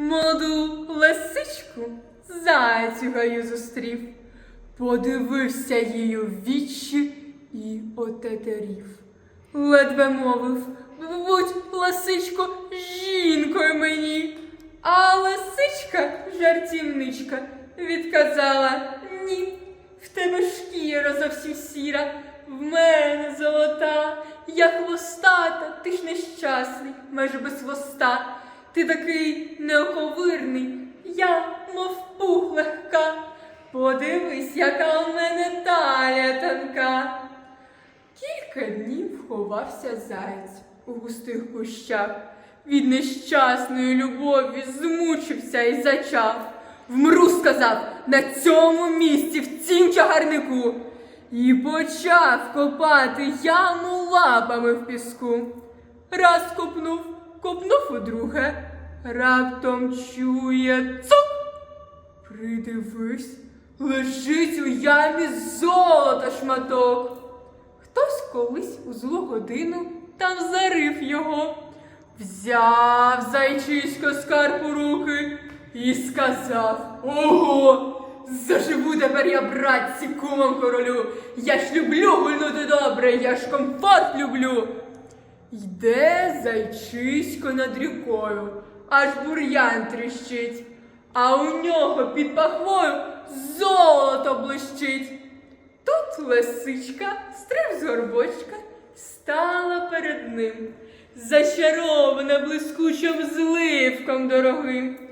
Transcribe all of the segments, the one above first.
Молоду лисичку гаю зустрів, подивився їй у вічі і отетерів. Ледве мовив, будь, лисичко, жінкою мені. А лисичка, жартівничка, відказала ні. В тебе шкіра зовсім сіра, в мене золота, я хвостата, ти ж нещасний, майже без хвоста. Ти такий неоковирний, я, мов пух легка. Подивись, яка у мене талія тонка. Кілька днів ховався заєць у густих кущах. Від нещасної любові змучився і зачав. Вмру, сказав, на цьому місці, в цім чагарнику. І почав копати яму лапами в піску. Раз копнув, копнув удруге, раптом чує цук. Придивись, лежить у ямі золота шматок. Хтось колись у злу годину там зарив його, взяв зайчисько скарб у руки і сказав: Ого! Заживу тепер я, братці, кумом королю. Я ж люблю гульнути добре, я ж комфорт люблю. Йде зайчисько над рікою, аж бур'ян тріщить, а у нього під пахвою золото блищить. Тут лисичка, стриб з горбочка, стала перед ним, зачарована блискучим зливком дорогим.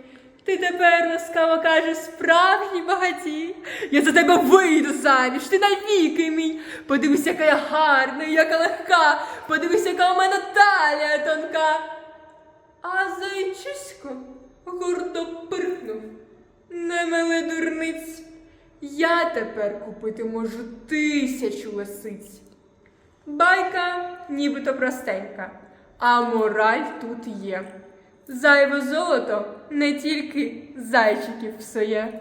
Ти тепер ласкаво каже, справжній багатій. Я за тебе вийду заміж, ти навіки мій. Подивись, яка я гарна, яка легка, подивись, яка у мене талія тонка. А зайчисько гордо пирхнув. Не мили дурниць. Я тепер купити можу тисячу лисиць. Байка нібито простенька, а мораль тут є. Зайве золото не тільки зайчиків псує.